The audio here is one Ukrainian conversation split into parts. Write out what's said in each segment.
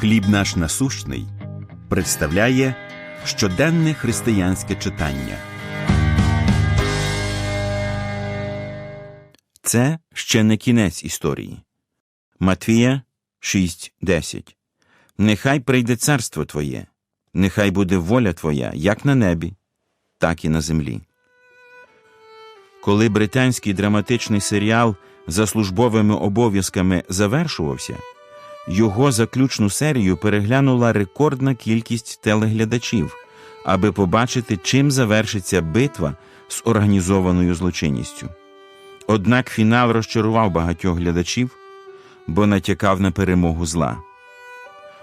Хліб наш насущний представляє щоденне християнське читання. Це ще не кінець історії. Матвія 6.10 Нехай прийде царство Твоє, нехай буде воля Твоя, як на небі, так і на землі. Коли британський драматичний серіал за службовими обов'язками завершувався, його заключну серію переглянула рекордна кількість телеглядачів, аби побачити, чим завершиться битва з організованою злочинністю. Однак фінал розчарував багатьох глядачів, бо натякав на перемогу зла.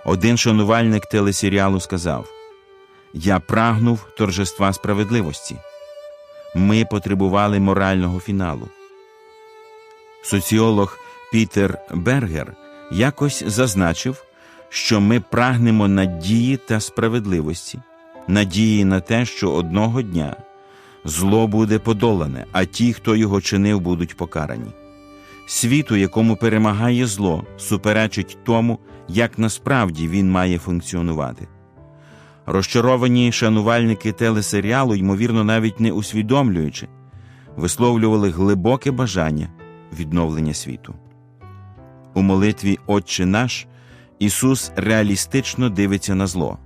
Один шанувальник телесеріалу сказав: Я прагнув торжества справедливості. Ми потребували морального фіналу. Соціолог Пітер Бергер якось зазначив, що ми прагнемо надії та справедливості, надії на те, що одного дня зло буде подолане, а ті, хто його чинив, будуть покарані. Світу, якому перемагає зло, суперечить тому, як насправді він має функціонувати. Розчаровані шанувальники телесеріалу, ймовірно, навіть не усвідомлюючи, висловлювали глибоке бажання відновлення світу. У молитві Отче наш Ісус реалістично дивиться на зло.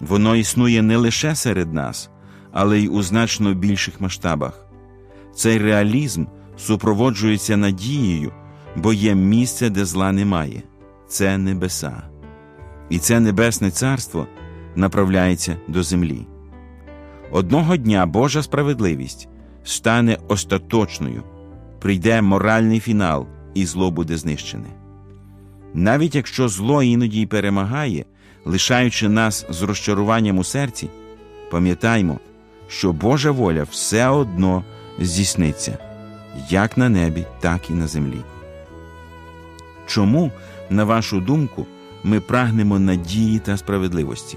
Воно існує не лише серед нас, але й у значно більших масштабах. Цей реалізм супроводжується надією, бо є місце, де зла немає це небеса. І це Небесне Царство направляється до землі. Одного дня Божа справедливість стане остаточною, прийде моральний фінал, і зло буде знищене. Навіть якщо зло іноді й перемагає, лишаючи нас з розчаруванням у серці, пам'ятаймо, що Божа воля все одно здійсниться як на небі, так і на землі. Чому, на вашу думку, ми прагнемо надії та справедливості?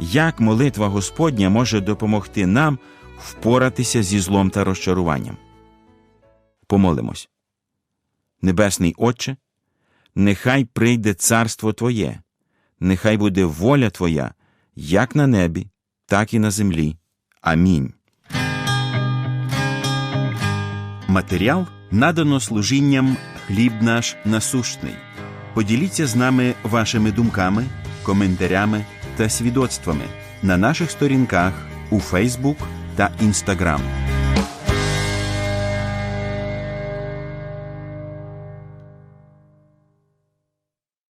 Як молитва Господня може допомогти нам впоратися зі злом та розчаруванням? Помолимось. Небесний Отче, нехай прийде царство Твоє, нехай буде воля Твоя, як на небі, так і на землі. Амінь. Матеріал надано служінням хліб наш насущний. Поділіться з нами вашими думками, коментарями та свідоцтвами на наших сторінках у Фейсбук та Інстаграм.